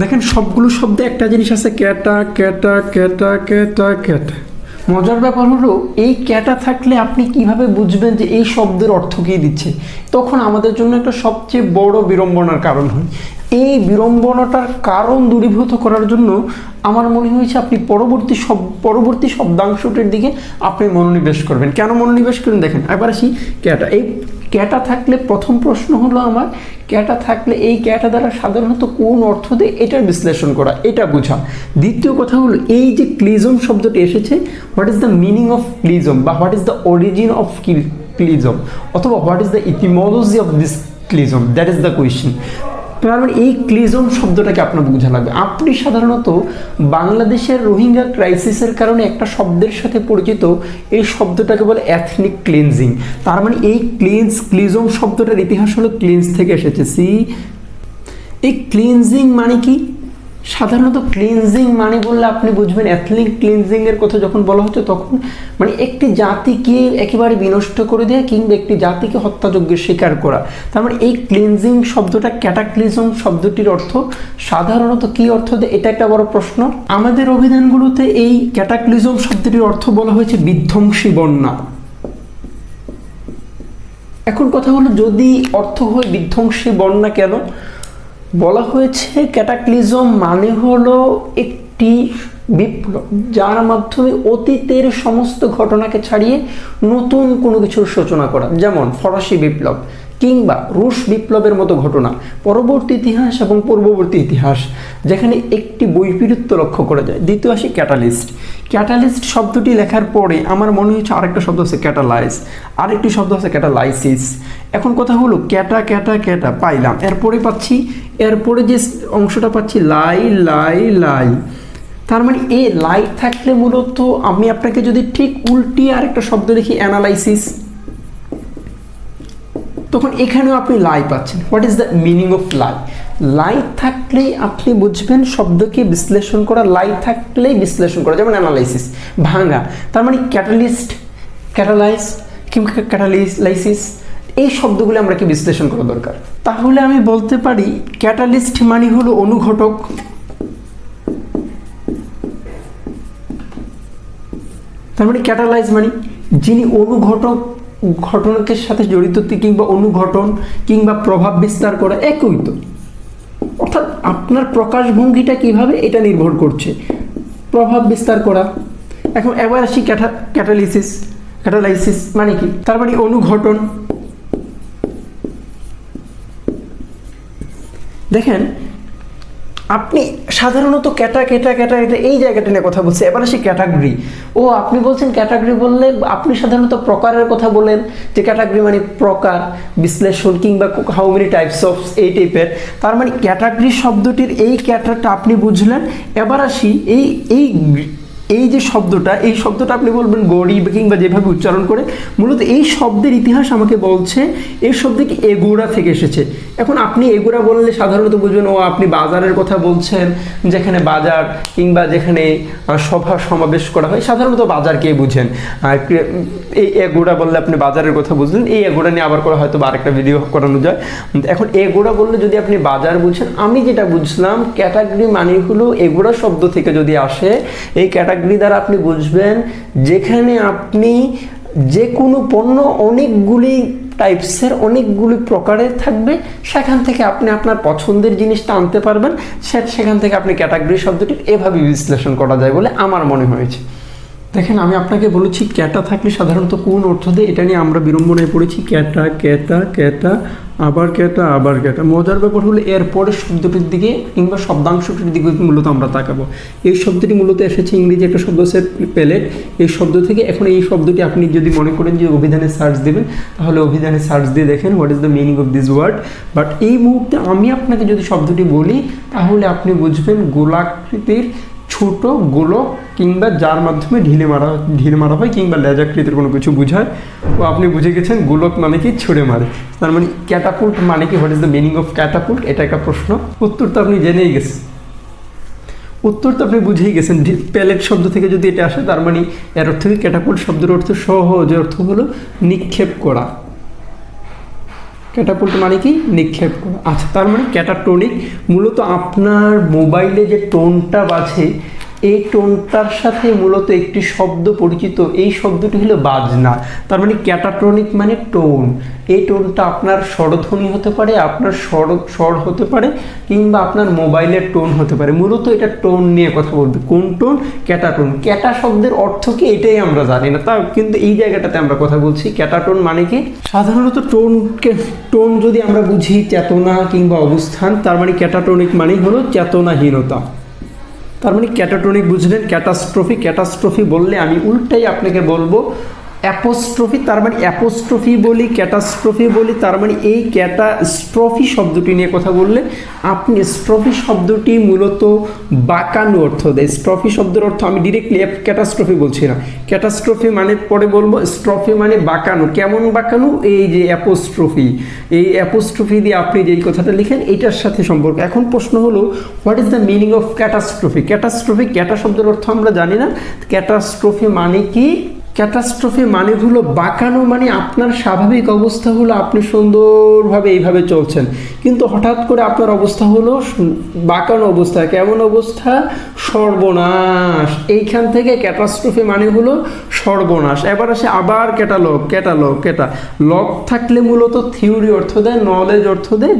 দেখেন সবগুলো শব্দে একটা জিনিস আছে, ক্যাটা ক্যাটা ক্যাটা ক্যাটা ক্যাটা। মজার ব্যাপার হলো, এই ক্যাটা থাকলে আপনি কীভাবে বুঝবেন যে এই শব্দের অর্থ কী দিচ্ছে? তখন আমাদের জন্য একটা সবচেয়ে বড় বিড়ম্বনার কারণ হয়। এই বিড়ম্বনাটার কারণ দূরীভূত করার জন্য আমার মনে হয়েছে আপনি পরবর্তী সব, পরবর্তী শব্দাংশটির দিকে আপনি মনোনিবেশ করবেন। কেন মনোনিবেশ করেন? দেখেন, এবার আসি ক্যাটা। এই ক্যাটা থাকলে প্রথম প্রশ্ন হলো আমার, ক্যাটা থাকলে এই ক্যাটা দ্বারা সাধারণত কোন অর্থ দেয় এটার বিশ্লেষণ করা, এটা বোঝা। দ্বিতীয় কথা হলো এই যে ক্লিজম শব্দটি এসেছে what is the meaning of ক্লিজম বা what is the origin of ক্লিজম? অথবা what is the etymology of this ক্লিজম? That is the question মানে এই ক্লিজম শব্দটাকে আপনার বোঝা লাগবে। আপনি সাধারণত বাংলাদেশের রোহিঙ্গা ক্রাইসিসের কারণে একটা শব্দের সাথে পরিচিত এই শব্দটাকে বলে অ্যাথনিক ক্লিনজিং তার মানে এই ক্লিনস ক্লিজম শব্দটার ইতিহাস হলো ক্লিনস থেকে এসেছে। সি এই ক্লিনজিং মানে কি? সাধারণত ক্লিনজিং মানে বললে আপনি বুঝবেন অ্যাথলিক ক্লিনজিংয়ের কথা যখন বলা হচ্ছে তখন মানে একটি জাতিকে একেবারে বিনষ্ট করে দেওয়া কিংবা একটি জাতিকে হত্যাযোগ্যের স্বীকার করা। তার মানে এই ক্লিনজিং শব্দটা ক্যাটাক্লিজম শব্দটির অর্থ, সাধারণত কি অর্থ দেয় এটা একটা বড় প্রশ্ন। আমাদের অভিধানগুলোতে এই ক্যাটাক্লিজম শব্দটির অর্থ বলা হয়েছে বিধ্বংসী বন্যা। এখন কথা হলো, যদি অর্থ হয় বিধ্বংসী বন্যা কেন? বলা হয়েছে ক্যাটাক্লিজম মানে হলো একটি বিপ্লব, যার মাধ্যমে অতীতের সমস্ত ঘটনাকে ছাড়িয়ে নতুন কোনো কিছুর সূচনা করা, যেমন ফরাসি বিপ্লব কিংবা রুশ বিপ্লবের মতো ঘটনা, পরবর্তী ইতিহাস এবং পূর্ববর্তী ইতিহাস, যেখানে একটি বৈপরীত্য লক্ষ্য করা যায়। দ্বিতীয় আসি ক্যাটালিস্ট। ক্যাটালিস্ট শব্দটি লেখার পরে আমার মনে হচ্ছে আরেকটা শব্দ আছে ক্যাটালাইজ আরেকটি শব্দ আছে ক্যাটালাইসিস। এখন কথা হলো ক্যাটা ক্যাটা ক্যাটা, পাইলাম। এরপরে পাচ্ছি, এরপরে যে অংশটা পাচ্ছি, লাই লাই লাই। তার মানে এ লাই থাকলে মূলত আমি আপনাকে যদি ঠিক উল্টি আরেকটা শব্দ লিখি অ্যানালাইসিস তখন এখানেও আপনি লাই পাচ্ছেন। What is the meaning of lie? Lie থাকলেই আপনি বুঝবেন শব্দকে বিশ্লেষণ করা, লাই থাকলেই বিশ্লেষণ করা, যেমন অ্যানালাইসিস ভাঙা। তার মানে ক্যাটালিস্ট ক্যাটালাইজ কিংবা ক্যাটালাইসিস এই শব্দগুলো আমরা কি বিশ্লেষণ করা দরকার? তাহলে আমি বলতে পারি ক্যাটালিস্ট মানে হলো অনুঘটক। তার মানে ক্যাটালাইজ মানে যিনি অনুঘটক, ঘটনাকে সাথে জড়িত কিংবা অনুঘটন কিংবা প্রভাব বিস্তার করা, একই তো। অর্থাৎ আপনার প্রকাশভঙ্গিটা কীভাবে এটা নির্ভর করছে? প্রভাব বিস্তার করা। এখন এবার আসি ক্যাটা ক্যাটালিসিস ক্যাটালাইসিস মানে কি? তার মানে অনুঘটন। দেখেন, আপনি সাধারণত ক্যাটা ক্যাটা ক্যাটা এটা এই জায়গাটা নিয়ে কথা বলছে। এবার আসি ক্যাটাগরি। ও, আপনি বলছেন ক্যাটাগরি বললে আপনি সাধারণত প্রকারের কথা বলেন, যে ক্যাটাগরি মানে প্রকার, বিশ্লেষণ কিংবা হাউ মেনি টাইপস অফ এই টাইপের তার মানে ক্যাটাগরি শব্দটির এই ক্যাটারটা আপনি বুঝলেন। এবার আসি এই এই এই যে শব্দটা, এই শব্দটা আপনি বলবেন গরিব কিংবা যেভাবে উচ্চারণ করে, মূলত এই শব্দের ইতিহাস আমাকে বলছে, এই শব্দটি এগোড়া থেকে এসেছে? এখন আপনি এগোড়া বললে সাধারণত বুঝবেন, ও আপনি বাজারের কথা বলছেন, যেখানে বাজার কিংবা যেখানে সভা সমাবেশ করা হয়, সাধারণত বাজারকে বুঝেন? আর এই এগোড়া বললে আপনি বাজারের কথা বুঝলেন, এই এগোড়া নিয়ে আবার করে হয়তো বা আরেকটা ভিডিও করানো যায়। এখন এগোড়া বললে যদি আপনি বাজার বুঝছেন আমি যেটা বুঝলাম ক্যাটাগরি মানে হলো এগোড়া শব্দ থেকে যদি আসে, এই ক্যাটাগরি দ্বারা আপনি বুঝবেন, যেখানে আপনি যে কোনো পণ্য অনেকগুলি টাইপসের অনেকগুলি প্রকারের থাকবে, সেখান থেকে আপনি আপনার পছন্দের জিনিসটা আনতে পারবেন সেখান থেকে আপনি ক্যাটাগরি শব্দটি এভাবে বিশ্লেষণ করা যায় বলে আমার মনে হয়েছে। দেখেন, আমি আপনাকে বলেছি ক্যাটা থাকলে সাধারণত কোন অর্থ দেয়? এটা নিয়ে আমরা বিড়ম্বনায় পড়েছি। ক্যাটা ক্যাটা ক্যাটা, আবার ক্যাটা আবার ক্যাটা। মজার ব্যাপার হলো, এর পরের শব্দটির দিকে কিংবা শব্দাংশটির দিকে মূলত আমরা তাকাবো। এই শব্দটি মূলত এসেছে ইংরেজি একটা শব্দ আছে প্যালেট। এই শব্দ থেকে এখন এই শব্দটি আপনি যদি মনে করেন যে অভিধানে সার্চ দেবেন, তাহলে অভিধানে সার্চ দিয়ে দেখেন what is the meaning of this word but এই মুহূর্তে আমি আপনাকে যদি শব্দটি বলি, তাহলে আপনি বুঝবেন গোলাকৃতির ছোট, গোলক কিংবা যার মাধ্যমে ঢিলে মারা, ঢিল মারা হয় কিংবা লেজাকৃতির কোনো কিছু বোঝায়, ও আপনি বুঝে গেছেন গোলক মানে কি ছুঁড়ে মারে। তার মানে ক্যাটাপুল্ট মানে কি? What is the meaning of catapult এটা একটা প্রশ্ন। উত্তর তো আপনি জেনেই গেছেন। উত্তর তো আপনি বুঝেই গেছেন। প্যালেট শব্দ থেকে যদি এটা আসে, তার মানে এর অর্থ কি? ক্যাটাপুল্ট শব্দের অর্থ সহজ। অর্থ হলো নিক্ষেপ করা। ক্যাটাপুল্ট মানে কি? নিক্ষেপ করা। আচ্ছা তার মানে ক্যাটাটোনিক মূলত আপনার মোবাইলে যে টোনটা বাজে এই টোনটার সাথে মূলত একটি শব্দ পরিচিত। এই শব্দটি হলো বাজনা। তার মানে ক্যাটাট্রনিক মানে টোন। এই টোনটা আপনার স্বরধ্বনি হতে পারে, আপনার স্বর স্বর হতে পারে, কিংবা আপনার মোবাইলের টোন হতে পারে। মূলত এটা টোন নিয়ে কথা বলবে। কোন টোন? ক্যাটাটোন ক্যাটা শব্দের অর্থ কি এটাই আমরা জানি না। তা কিন্তু এই জায়গাটাতে আমরা কথা বলছি। ক্যাটাটোন মানে কি? সাধারণত টোনকে, টোন যদি আমরা বুঝি চেতনা কিংবা অবস্থান, তার মানে ক্যাটাটোনিক মানেই হলো চেতনাহীনতা। তার মানে ক্যাটাটনিক বুঝলেন ক্যাটাস্ট্রফি ক্যাটাস্ট্রফি বললে আমি উল্টাই আপনাকে বলব অ্যাপোস্ট্রফি, তার মানে অ্যাপোস্ট্রফি বলি, ক্যাটাস্ট্রফি বলি, তার মানে এই ক্যাটাস্ট্রফি শব্দটি নিয়ে কথা বললে আপনি স্ট্রফি শব্দটি মূলত বাঁকানো অর্থ দেয়। স্ট্রফি শব্দের অর্থ আমি ডিরেক্টলি ক্যাটাস্ট্রফি বলছি না। ক্যাটাস্ট্রফি মানে পরে বলব, স্ট্রফি মানে বাঁকানো। কেমন বাঁকানো? এই যে অ্যাপোস্ট্রফি। এই অ্যাপোস্ট্রফি দিয়ে আপনি যেই কথাটা লিখেন, এটার সাথে সম্পর্ক। এখন প্রশ্ন হলো what is the meaning of catastrophe catastrophe cata শব্দের অর্থ আমরা জানি না। ক্যাটাস্ট্রফি মানে কি? ক্যাটাস্ট্রফি মানে হলো বাঁকানো মানে আপনার স্বাভাবিক অবস্থা হলো আপনি সুন্দরভাবে এইভাবে চলছেন। কিন্তু হঠাৎ করে আপনার অবস্থা হলো বাঁকানো অবস্থা, কেমন অবস্থা? সর্বনাশ। এইখান থেকে ক্যাটাস্ট্রফি মানে হলো সর্বনাশ। এবার আসে আবার ক্যাটালগ ক্যাটালগ, ক্যাটা। লগ থাকলে মূলত থিওরি অর্থ দেয় নলেজ অর্থ দেয়,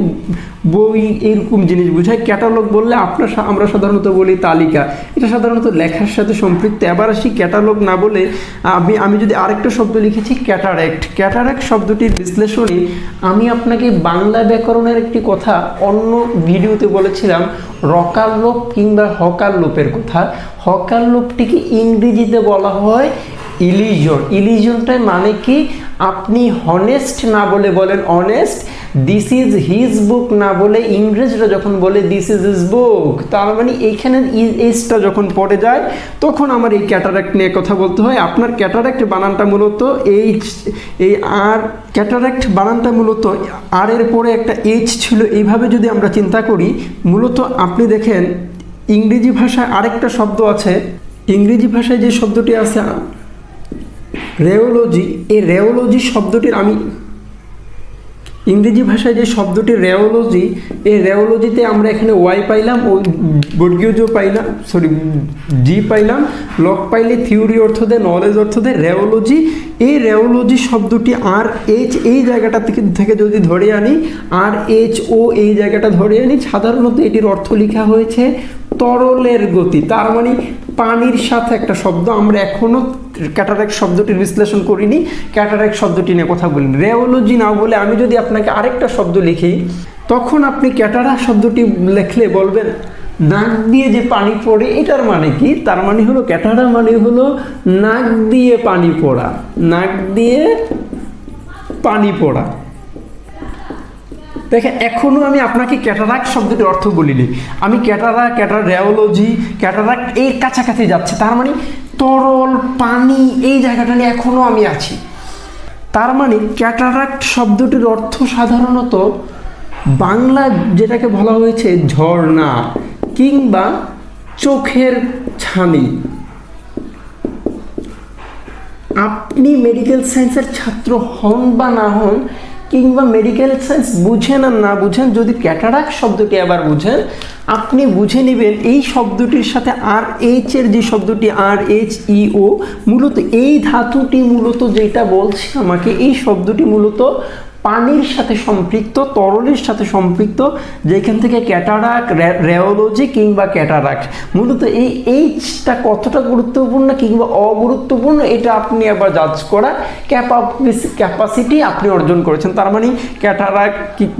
বই এরকম জিনিস বোঝায়। ক্যাটালগ বললে আপনার আমরা সাধারণত বলি তালিকা। এটা সাধারণত লেখার সাথে সম্পৃক্ত। এবার আসি ক্যাটালগ না বলে আমি আমি যদি আরেকটা শব্দ লিখেছি ক্যাটারেক্ট ক্যাটারেক্ট শব্দটির বিশ্লেষণে আমি আপনাকে বাংলা ব্যাকরণের একটি কথা অন্য ভিডিওতে বলেছিলাম রকার লোপ কিংবা হকার লোপের কথা। হকার লোপটিকে ইংরেজিতে বলা হয় ইলিজন ইলিজনটার মানে কি? আপনি হনেস্ট না বলে বলেন honest this is his book না বলে ইংরেজরা যখন বলে দিস ইজ হিজ বুক তার মানে এইখানে এসটা যখন পড়ে যায়, তখন আমার এই ক্যাটারাক্ট নিয়ে কথা বলতে হয়। আপনার ক্যাটারাক্ট বানানটা মূলত এইচ এই আর ক্যাটারাক্ট বানানটা মূলত আর এর পরে একটা এইচ ছিল। এইভাবে যদি আমরা চিন্তা করি, মূলত আপনি দেখেন, ইংরেজি ভাষায় আরেকটা শব্দ আছে। ইংরেজি ভাষায় যে শব্দটি আছে, রেওলজি, এই রেওলজি শব্দটির আমি ইংরেজি ভাষায় যে শব্দটি রেওলজি, এই রেওলজিতে আমরা এখানে ওয়াই পাইলাম ও বর্গীয় জো পাইলাম, সরি, জি পাইলাম, লক পাইলে থিওরি অর্থ দেয় নলেজ অর্থ দেয় রেওলজি। এই রেওলজি শব্দটি আর এইচ এই জায়গাটা থেকে যদি ধরে আনি, আর এইচ ও এই জায়গাটা ধরে আনি, সাধারণত এটির অর্থ লেখা হয়েছে তরলের গতি। তার মানে পানির সাথে একটা শব্দ। আমরা এখনও ক্যাটারাক্ট শব্দটির বিশ্লেষণ করিনি। ক্যাটারাক্ট শব্দটি নিয়ে কথা বলিনি। রেওলজি না বলে আমি যদি আপনাকে আরেকটা শব্দ লিখি, তখন আপনি ক্যাটারা শব্দটি লেখলে বলবেন, নাক দিয়ে যে পানি পড়ে, এটার মানে কি? তার মানে হলো, ক্যাটারা মানে হলো নাক দিয়ে পানি পড়া। নাক দিয়ে পানি পড়া। দেখেন, এখনও আমি আপনাকে ক্যাটারাক শব্দটির অর্থ বলিনি। আমি ক্যাটারা ক্যাটার রেওলজি, ক্যাটারাক্ট এর কাছাকাছি যাচ্ছে। তার মানে তরল, পানি, এই জায়গাটা নিয়ে এখনও আমি আছি। তার মানে ক্যাটারাক্ট শব্দটির অর্থ সাধারণত বাংলা যেটাকে বলা হয়েছে ঝর্ণা কিংবা চোখের ছানি। আপনি মেডিকেল সায়েন্সের ছাত্র হন বা না হন কিংবা মেডিকেল সায়েন্স বুঝেন আর না বুঝেন, যদি ক্যাটারাক শব্দটি আবার বুঝেন, আপনি বুঝে নেবেন এই শব্দটির সাথে আর এইচ এর যে শব্দটি আর এইচ ই ও মূলত এই ধাতুটি মূলত যেটা বলছে আমাকে, এই শব্দটি মূলত পানির সাথে সম্পৃক্ত, তরলের সাথে সম্পৃক্ত, যেখান থেকে ক্যাটারাক রেওলজি কিংবা ক্যাটারাক মূলত এই এইচটা কতটা গুরুত্বপূর্ণ কিংবা অগুরুত্বপূর্ণ, এটা আপনি আবার জাজ করা ক্যাপাসিটি আপনি অর্জন করেছেন। তার মানে ক্যাটারাক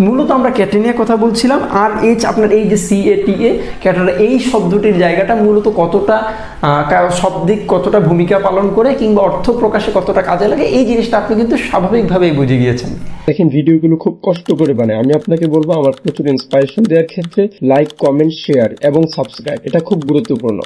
মূলত আমরা ক্যাটে নিয়ে কথা বলছিলাম, আর এইচ আপনার এই যে সি এ টি এ ক্যাটারা, এই শব্দটির জায়গাটা মূলত কতটা শব্দিক কতটা ভূমিকা পালন করে কিংবা অর্থ প্রকাশে কতটা কাজে লাগে, এই জিনিসটা আপনি কিন্তু স্বাভাবিকভাবেই বুঝে গিয়েছেন। দেখেন, ভিডিওগুলো খুব কষ্ট করে বানায়। আমি আপনাকে বলব, আমার প্রচুর ইন্সপাইরেশন দেওয়ার ক্ষেত্রে লাইক কমেন্ট শেয়ার এবং সাবস্ক্রাইব এটা খুব গুরুত্বপূর্ণ।